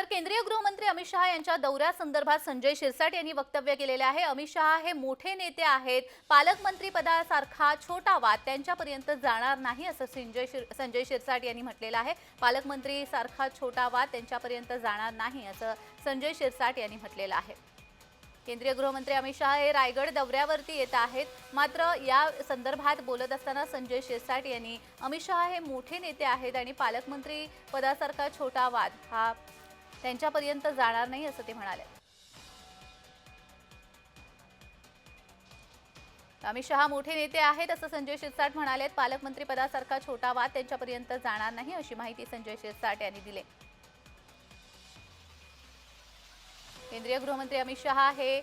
तर केंद्रीय गृहमंत्री अमित शहा यांच्या दौऱ्यासंदर्भात संजय शिरसाट यांनी वक्तव्य केलेले आहे. अमित शहा हे मोठे नेते आहेत. पालकमंत्री पदासारखा छोटा वाद त्यांच्यापर्यंत जाणार नाही असं संजय शिर संजय शिरसाट यांनी म्हटलेलं आहे. पालकमंत्री सारखा छोटा वाद त्यांच्यापर्यंत जाणार नाही असं संजय शिरसाट यांनी म्हटलेलं आहे. केंद्रीय गृहमंत्री अमित शहा हे रायगड दौऱ्यावरती येत आहेत. मात्र या संदर्भात बोलत असताना संजय शिरसाट यांनी अमित शहा हे मोठे नेते आहेत आणि पालकमंत्री पदासारखा छोटा वाद हा त्यांच्यापर्यंत जाणार नाही असं ते म्हणाले. अमित शहा मोठे नेते आहेत असं संजय शिरसाट म्हणाले पालकमंत्री पदासारखा छोटा वाद त्यांच्यापर्यंत जाणार नाही अशी माहिती संजय शिरसाट यांनी दिली. केंद्रीय गृहमंत्री अमित शहा हे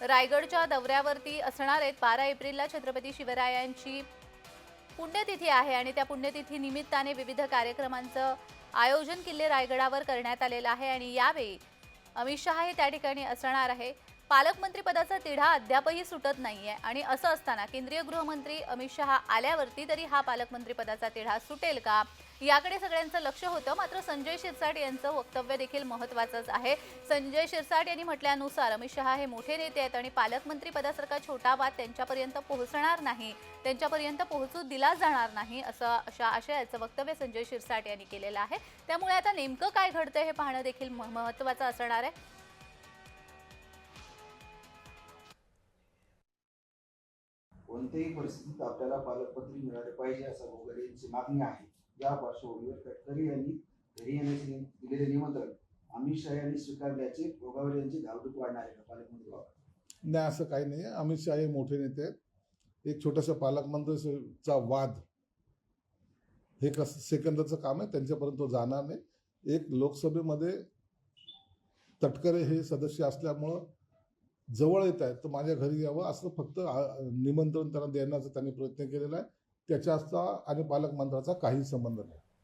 रायगडच्या दौऱ्यावरती असणार आहेत. बारा एप्रिलला छत्रपती शिवरायांची पुण्यतिथी आहे आणि त्या पुण्यतिथी निमित्ताने विविध कार्यक्रमांचं आयोजन किल्ले रायगडावर करण्यात आलेलं आहे आणि यावेळी अमित शहा हे त्या ठिकाणी असणार आहे. पालकमंत्रीपदाचा तिढा अद्यापही सुटत नाहीये. आणि असं असताना केंद्रीय गृहमंत्री अमित शहा आल्यावरती तरी हा पालकमंत्रीपदाचा तिढा सुटेल का? याकडे सगळ्यांचं लक्ष होतं. मात्र संजय शिरसाट यांचं वक्तव्य देखील महत्वाचंच आहे. संजय शिरसाट यांनी म्हटल्यानुसार अमित शहा हे मोठे नेते आहेत आणि पालकमंत्रीपदासारखा छोटा वाद त्यांच्यापर्यंत पोहोचणार नाही. त्यांच्यापर्यंत पोहोचू दिला जाणार नाही असं अशा आशयाचं वक्तव्य संजय शिरसाट यांनी केलेलं आहे. त्यामुळे आता नेमकं काय घडतं हे पाहणं देखील म- महत्त्वाचं असणार आहे. कोणत्याही परिस्थितीत आपल्याला पालकपत्री मिळाले पाहिजे असं वगैरे यांची मागणी आहे. या पार्श्वभूमीवर गडकरी यांनी घरी येण्याचे दिलेले निमंत्रण अमित शहा यांनी स्वीकारल्याचे गोगावले यांची धावधूक वाढणार आहे पालकमंत्री नाही असं काही नाही. अमित शहा हे मोठे नेते आहेत. एक छोटंसं पालकमंत्रीचा वाद हे कसं सेकंदाचं काम आहे त्यांच्यापर्यंत तो जाणार नाही. एक लोकसभेमध्ये तटकरे हे सदस्य असल्यामुळं जवळ येत आहेत. तर माझ्या घरी यावं असं फक्त निमंत्रण त्यांना देण्याचा त्यांनी प्रयत्न केलेला आहे. त्याच्याचा आणि पालकमंत्र्याचा काही संबंध नाही.